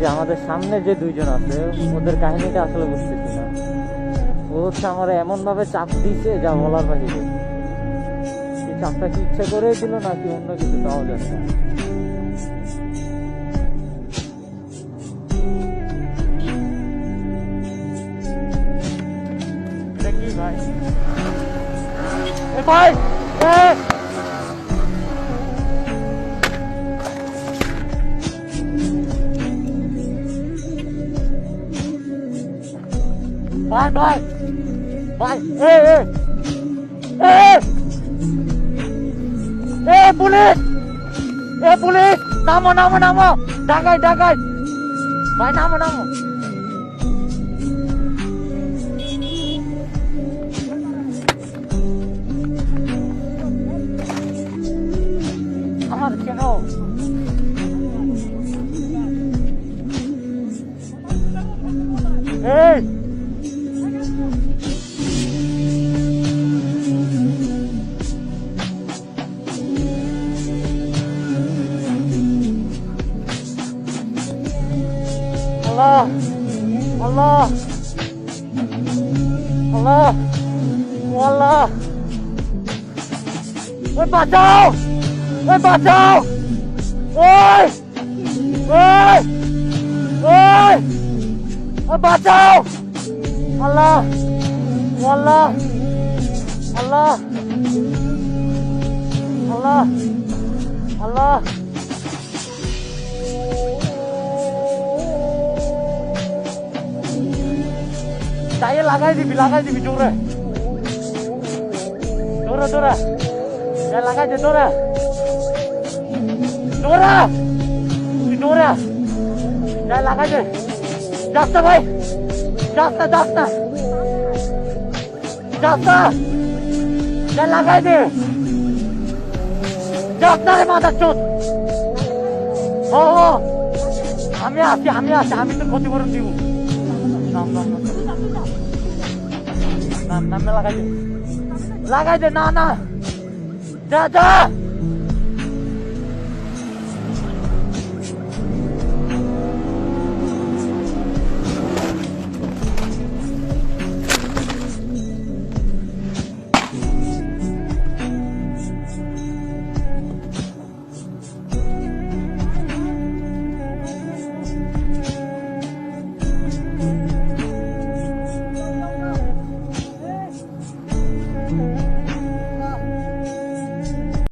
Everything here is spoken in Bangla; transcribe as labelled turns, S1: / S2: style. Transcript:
S1: যে আমাদের সামনে যে দুইজন আছে, ওদের কাহিনীটা আসলে বুঝতেছি না। ও হচ্ছে আমার এমন ভাবে চাপ দিছে যা বলার বাহিরে এই চাপটা কি ইচ্ছা করে দিল নাকি অন্য কিছু পাওয়া কি ভাই? ভাই ভাই ভাই ভাই এ এ এ এ পুলিশ এ পুলিশ নামো নামো নামো ডাকাই ডাকাই ভাই নামো নামো আমার কেন Allah. Allah. Allah. Allah. Ôi, bà cháu! Ôi, bà cháu! Ôi! Ôi! Ôi! Ôi, bà cháu! Allah. Allah. Allah. Allah. Allah. চাইয়ে লাগাই দিবি লাগাই দিবি জোরে। জোরে জোরে। লাগাই দে, জোরে। জোরে। তুই জোরে। যা লাগাই দে। যাস ভাই। যাস না যাস না। যাস না। যা লাগাই দে। যাস রে মাথার চোট ও আমি আছি আমি আছি, আমি তো ক্ষতিপূরণ দিব। নাম নাম নাম লাগাই দে। না না। দাদা